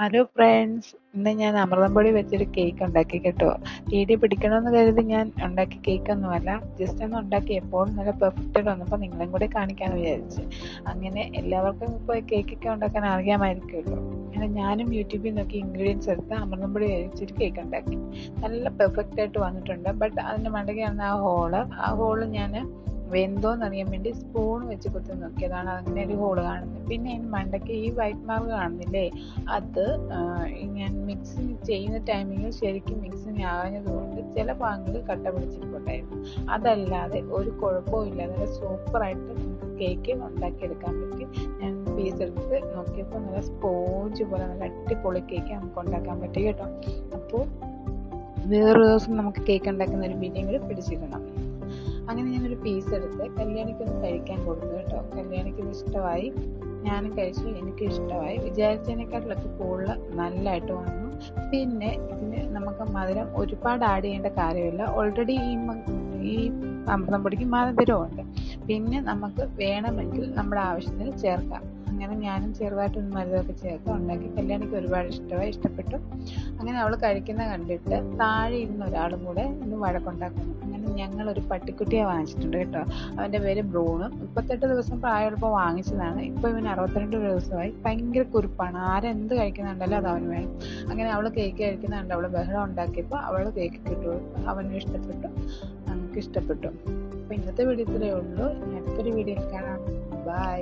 Hello friends ഇന്ന് ഞാൻ അമൃതം പൊടി വെച്ചൊരു കേക്ക് ഉണ്ടാക്കി കേട്ടോ. വീഡിയോ പിടിക്കണമെന്ന് കരുതി ഞാൻ ഉണ്ടാക്കി കേക്കൊന്നുമല്ല ജസ്റ്റ് ഒന്ന് ഉണ്ടാക്കി എപ്പോഴും നല്ല പെർഫെക്റ്റ് വന്നപ്പോൾ നിങ്ങളും കൂടെ കാണിക്കാമെന്ന് വിചാരിച്ച്. അങ്ങനെ എല്ലാവർക്കും ഇപ്പോൾ കേക്കൊക്കെ ഉണ്ടാക്കാൻ അറിയാമായിരിക്കുമല്ലോ. അങ്ങനെ ഞാനും യൂട്യൂബിൽ നോക്കി ഇൻഗ്രീഡിയൻസ് എടുത്ത് അമൃതം പൊടി വെച്ചൊരു കേക്ക് ഉണ്ടാക്കി. നല്ല പെർഫെക്റ്റ് ആയിട്ട് വന്നിട്ടുണ്ട് ബട്ട് അതിന്റെ മണ്ടയ്ക്കാണ് ആ ഹോൾ ആ ഹോൾ ഞാൻ വെന്തോന്ന് അറിയാൻ വേണ്ടി സ്പൂൺ വെച്ച് കുത്തി നോക്കിയതാണ്. അങ്ങനെ ഒരു ഹോൾ കാണുന്നത്. പിന്നെ അതിന് മണ്ടയ്ക്ക് ഈ വൈറ്റ് മാർക്ക് കാണുന്നില്ലേ? അത് ഞാൻ മിക്സിങ് ചെയ്യുന്ന ടൈമിങ്ങിൽ ശരിക്കും മിക്സിങ് ആകാഞ്ഞതുകൊണ്ട് ചില ഭാഗങ്ങളിൽ കട്ട പിടിച്ചിട്ടുണ്ടായിരുന്നു. അതല്ലാതെ ഒരു കുഴപ്പവും ഇല്ലാതെ നല്ല സൂപ്പറായിട്ട് നമുക്ക് കേക്ക് ഉണ്ടാക്കിയെടുക്കാൻ പറ്റി. ഞാൻ പീസ് എടുത്ത് നോക്കിയപ്പോൾ നല്ല സ്പോഞ്ച് പോലെ നല്ല അടിപൊളി കേക്ക് നമുക്ക് ഉണ്ടാക്കാൻ പറ്റി കേട്ടോ. അപ്പോൾ വേറൊരു ദിവസം നമുക്ക് കേക്ക് ഉണ്ടാക്കുന്ന ഒരു വീഡിയോ കൂടി അങ്ങനെ ഞാനൊരു പീസ് എടുത്ത് കല്യാണിക്കൊന്ന് കഴിക്കാൻ കൊടുത്തു കേട്ടോ. കല്യാണിക്ക് ഇത് ഇഷ്ടമായി. ഞാൻ കഴിച്ചു എനിക്ക് ഇഷ്ടമായി. വിചാരിച്ചതിനെക്കാട്ടിലൊക്കെ കൂടുതൽ നല്ലതായിട്ട് വന്നു. പിന്നെ ഇതിന് നമുക്ക് മധുരം ഒരുപാട് ആഡ് ചെയ്യേണ്ട കാര്യമില്ല. ഓൾറെഡി ഈ ഈ അമൃതം പൊടിക്ക് മധുരമുണ്ട് പിന്നെ നമുക്ക് വേണമെങ്കിൽ നമ്മുടെ ആവശ്യത്തിന് ചേർക്കാം. അങ്ങനെ ഞാനും ചെറുതായിട്ടൊന്ന് മരുന്നൊക്കെ ചേർത്ത് ഉണ്ടാക്കി. കല്യാണിക്ക് ഒരുപാട് ഇഷ്ടമായി ഇഷ്ടപ്പെട്ടു. അങ്ങനെ അവൾ കഴിക്കുന്ന കണ്ടിട്ട് താഴെ ഇരുന്ന ഒരാളും കൂടെ ഇന്ന് വഴക്കുണ്ടാക്കുന്നു. അങ്ങനെ ഞങ്ങൾ ഒരു പട്ടിക്കുട്ടിയെ വാങ്ങിച്ചിട്ടുണ്ട് കേട്ടോ. അവന്റെ പേര് ബ്രൂണ്. മുപ്പത്തെട്ട് ദിവസം പ്രായമുള്ളപ്പോൾ വാങ്ങിച്ചതാണ്. ഇപ്പോൾ ഇവന് അറുപത്തിരണ്ട് ദിവസമായി. ഭയങ്കര കുരുപ്പാണ് ആരെന്ത് കഴിക്കുന്നുണ്ടല്ലോ അത് അവന് വേണം. അങ്ങനെ അവൾ കേക്ക് കഴിക്കുന്നുണ്ട് അവൾ ബഹളം ഉണ്ടാക്കിയപ്പോൾ അവൾ കേക്ക് കിട്ടു അവനും ഇഷ്ടപ്പെട്ടു. നമുക്ക് ഇഷ്ടപ്പെട്ടു. അപ്പോൾ ഇന്നത്തെ വീഡിയോ ഇത്രയേ ഉള്ളൂ. അടുത്തൊരു വീഡിയോയിൽ കാണാം. ബൈ